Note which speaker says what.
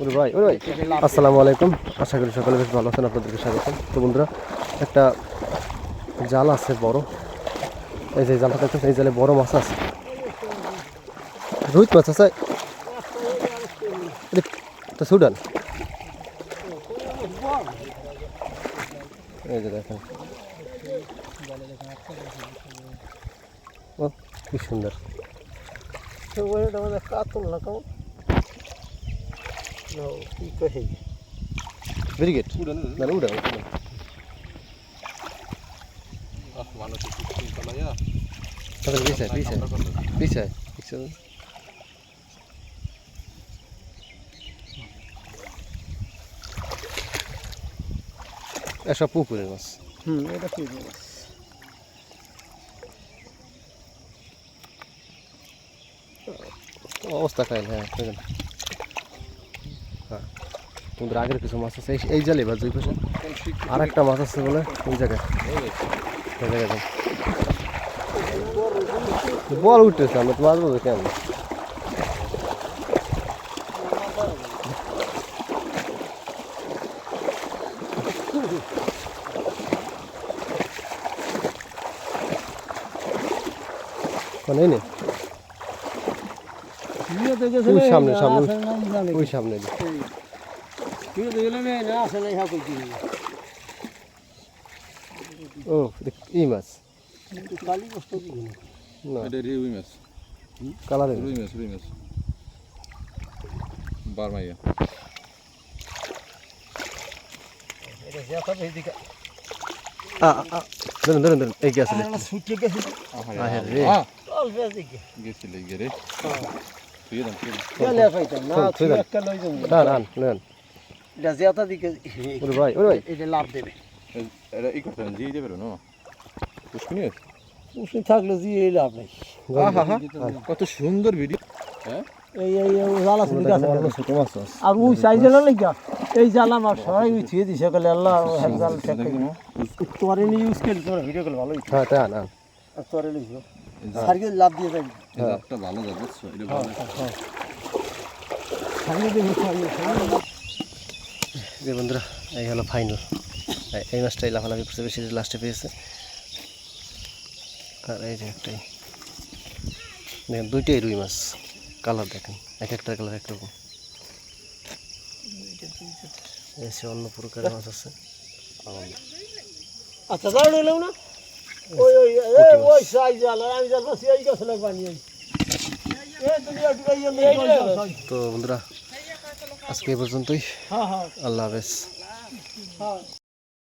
Speaker 1: ওরে ভাই ভাই। আসসালামু আলাইকুম। আশা করি সকলে বেশ ভালো আছেন আপনাদেরকে স্বাগতম। তো বন্ধুরা একটা জাল আছে বড়। এই যে জালটা দেখতেছেন এই জালে বড় মাছ আছে। রুইত মাছ আছে। তো সুডান এই যে দেখেন। ও কি সুন্দর। ব্রিগেড। না না, উড়া উড়া। তাহলে পিছায় পিছায় পিছায় পিছায় এসব পুকুরের মাছ।
Speaker 2: হুম এটা কি
Speaker 1: অবস্থা খাইল হ্যাঁ হ্যাঁ। তোমাদের আগের কিছু মাছ আছে। এই- জালে বা দুই পাশে। আর একটা মাছ আছে বলে ওই জায়গায়। ওই জায়গায়। বল উঠতেছে আমরা তো মাছ বলব কেমন? মানে নেই ওই
Speaker 2: না,
Speaker 1: সামনে, সামনে। ওই সামনে। ও দেখ- মাছ।
Speaker 2: কিন্তু কালি বস্তু কি? না।
Speaker 1: না
Speaker 3: এটা রুই মাছ। রুই মাছ বারমাইয়া
Speaker 1: ধরুন ধরুন ধরুন এই গেছে।
Speaker 2: গেছে।
Speaker 1: আহে রে।
Speaker 2: থাকলে জি এই লাভ নেই।
Speaker 3: কত সুন্দর ভিডিও হ্যাঁ?
Speaker 2: এই এই
Speaker 1: মাছ আছে
Speaker 2: আর ওই সাইজে না এই জাল আমার সবাই ওই থুয়ে দিছে কালে আল্লাহ জাল ঠেক তোরে নিয়ে ইউজ করলে তোর ভিডিও কল ভালো
Speaker 1: হ্যাঁ তা না।
Speaker 2: আর তোরে লিখো সারিয়ে লাভ দিয়ে যাবি।
Speaker 3: জাতটা ভালো জাত বুঝছ? এটা ভালো।
Speaker 2: সারিয়ে দেবো সারিয়ে সারিয়ে।
Speaker 1: যে বন্ধুরা এই হলো ফাইনাল এই মাছটাই লাফালাফি করছে বেশি লাস্টে পেয়েছে। আর এই যে একটাই। দেখেন দুইটাই রুই মাছ। কালার দেখেন এক একটা কালার একরকম এসে অন্য প্রকারের মাছ আছে।
Speaker 2: আচ্ছা না। ওই ওই ওই সাইজ জাল আমি জাল পাচ্ছি এই গাছ লাগবা নিয়ে এই তুমি একটু এই এই
Speaker 1: তো বন্ধুরা আজকে এই পর্যন্তই।
Speaker 2: হ্যাঁ হ্যাঁ।
Speaker 1: আল্লাহ হাফেজ।
Speaker 2: হ্যাঁ।